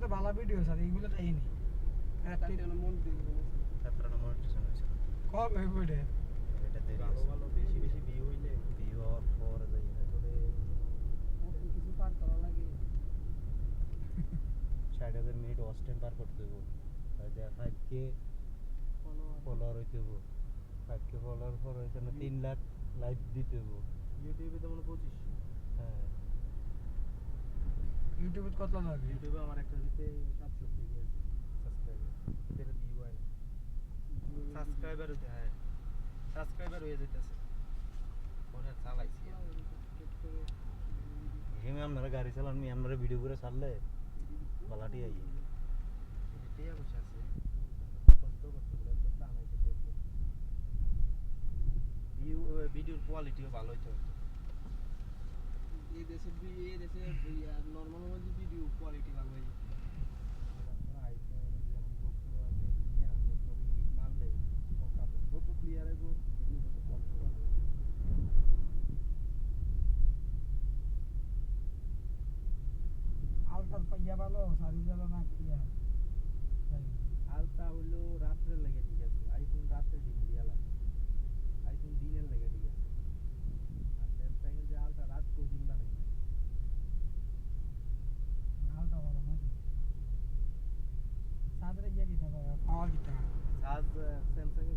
তো ভালো ভিডিও আছে এইগুলো তো এই নেই ভালো ভালো বেশি বেশি বিয়ে হইলে। বিয়ে হওয়ার পর কিছু পার লাগে। ষাট হাজার মিনিট পার করতে হইব। কে ফলোয়ার হইতে ফাইভ কে ফলোয়ার পর হয়েছে না তিন লাখ লাইভ দিতে হব। ইউটিউবে তো মনে পঁচিশ। হ্যাঁ। ইউটিউবে কত লাগে? ইউটিউবে আমার একটা দিতে সাতশো কেজি আছে। সাবস্ক্রাইবার। এটা ভিউ হয় না। সাবস্ক্রাইবার হ্যাঁ। সাবস্ক্রাইবার হয়ে যেতেছে পরে চালাইছি। আপনারা গাড়ি চালান মি আপনারা ভিডিও করে ছাড়লে বালাটি আই ভিডিওর কোয়ালিটিও ভালো হইতে হবে এই দেশে বি- এই দেশে নর্মাল মধ্যে ভিডিও কোয়ালিটি ভালো হয়ে আলতার পাইয়া ভালো সারি ভালো না কিয়া। আলতা Ağır gitti. Az Samsung